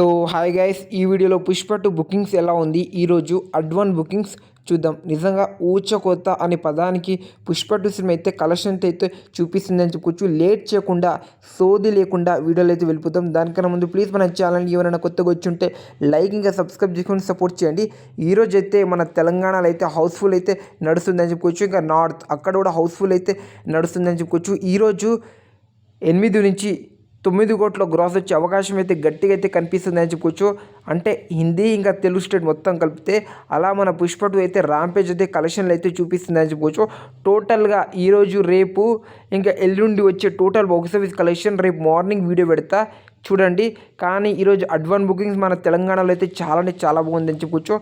So hi guys ఈ వీడియోలో Pushpa two bookings ఎలా ఉంది? ఈరోజు అడ్వాన్స్ బుకింగ్స్ చూద్దాం. నిజంగా ఊచ కొత్త అనే పదానికి పుష్ప టూ సినిమా అయితే కలెక్షన్ అయితే చూపిస్తుందని చెప్పుకోవచ్చు. లేట్ చేయకుండా సోది లేకుండా వీడియోలు అయితే వెళ్ళిపోతాం. దానికన్నా ముందు ప్లీజ్ మన ఛానల్ ఎవరైనా కొత్తగా వచ్చి ఉంటే లైక్ ఇంకా సబ్స్క్రైబ్ చేసుకొని సపోర్ట్ చేయండి. ఈరోజు అయితే మన తెలంగాణలో అయితే హౌస్ఫుల్ అయితే నడుస్తుందని చెప్పుకోవచ్చు. ఇంకా నార్త్ అక్కడ కూడా హౌస్ఫుల్ అయితే నడుస్తుందని చెప్పుకోవచ్చు. ఈరోజు ఎనిమిది నుంచి తొమ్మిది కోట్ల గ్రాస్ వచ్చే అవకాశం అయితే గట్టిగా అయితే కనిపిస్తుంది అని చెప్పుకోవచ్చు అంటే హిందీ ఇంకా తెలుగు స్టేట్ మొత్తం కలిపితే అలా మన పుష్ప టూ అయితే రాంపేజ్ అయితే కలెక్షన్లు అయితే చూపిస్తుంది అని చెప్పుకోవచ్చు టోటల్గా ఈరోజు రేపు ఇంకా ఎల్లుండి వచ్చే టోటల్ బాక్స్ ఆఫీస్ కలెక్షన్ రేపు మార్నింగ్ వీడియో పెడతా. చూడండి. కానీ ఈరోజు అడ్వాన్స్ బుకింగ్స్ మన తెలంగాణలో అయితే చాలానే చాలా బాగుంది అని చెప్పుకోవచ్చు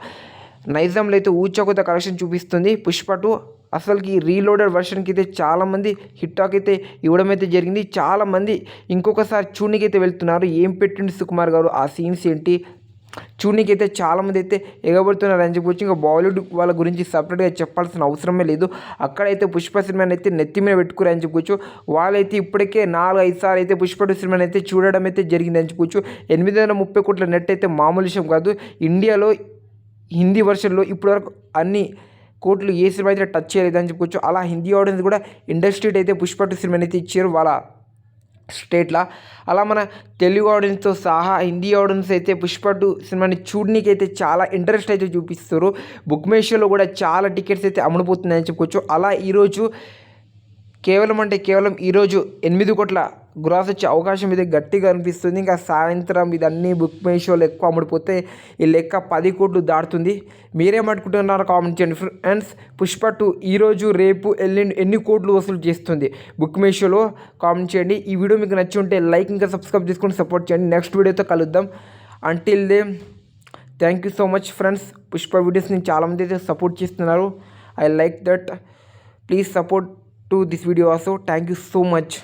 నైజాంలో అయితే ఊచకొత కలెక్షన్ చూపిస్తుంది. పుష్ప టూ అసలుకి రీలోడెడ్ వర్షన్కి అయితే చాలామంది హిట్టాక్ అయితే ఇవ్వడం అయితే జరిగింది. చాలామంది ఇంకొకసారి చూడనికి అయితే వెళ్తున్నారు. ఏం పెట్టింది సుకుమార్ గారు? ఆ సీన్స్ ఏంటి? చూడనికి అయితే చాలామంది అయితే ఎగబడుతున్నారు అని చెప్పొచ్చు. ఇంకా బాలీవుడ్ వాళ్ళ గురించి సపరేట్గా చెప్పాల్సిన అవసరమే లేదు. అక్కడైతే పుష్ప సినిమాని అయితే నెత్తి మీద పెట్టుకుని అని చెప్పుకోవచ్చు వాళ్ళైతే ఇప్పటికే నాలుగు ఐదు సార్లు అయితే పుష్ప సినిమాని అయితే చూడడం అయితే జరిగింది అని చెప్పుకోవచ్చు ఎనిమిది వందల ముప్పై కోట్ల నెట్ అయితే మామూలు విషయం కాదు. ఇండియాలో హిందీ వర్షన్లో ఇప్పటివరకు అన్ని కోట్లు ఏ సినిమా అయితే టచ్ చేయలేదని చెప్పుకోవచ్చు. అలా హిందీ ఆడియన్స్ కూడా ఇండస్ట్రీ అయితే పుష్ప టూ సినిమాని అయితే ఇచ్చారు వాళ్ళ స్టేట్లా అలా మన తెలుగు ఆడియన్స్తో సహా హిందీ ఆడియన్స్ అయితే పుష్ప టూ సినిమాని చూడడానికి అయితే చాలా ఇంట్రెస్ట్ అయితే చూపిస్తారు. బుక్ మేషోలో కూడా చాలా టికెట్స్ అయితే అమ్ముడుపోతున్నాయని చెప్పుకోవచ్చు. అలా ఈరోజు కేవలం అంటే కేవలం ఈరోజు ఎనిమిది కోట్ల గ్రాస్ వచ్చే అవకాశం ఇది గట్టిగా అనిపిస్తుంది. ఇంకా సాయంత్రం ఇదన్నీ బుక్ మై షోలు ఎక్కువ అమ్ముడిపోతే ఈ లెక్క పది కోట్లు దాటుతుంది. మీరేమనుకుంటున్నారో కామెంట్ చేయండి ఫ్రెండ్స్ పుష్ప టూ ఈరోజు రేపు ఎల్లుండి ఎన్ని కోట్లు వసూలు చేస్తుంది? బుక్ మై షోలో కామెంట్ చేయండి. ఈ వీడియో మీకు నచ్చి ఉంటే లైక్ ఇంకా సబ్స్క్రైబ్ చేసుకొని సపోర్ట్ చేయండి. నెక్స్ట్ వీడియోతో కలుద్దాం. Until then thank you so much friends Pushpa వీడియోస్ని చాలామంది అయితే సపోర్ట్ చేస్తున్నారు. I like that please support to this video also thank you so much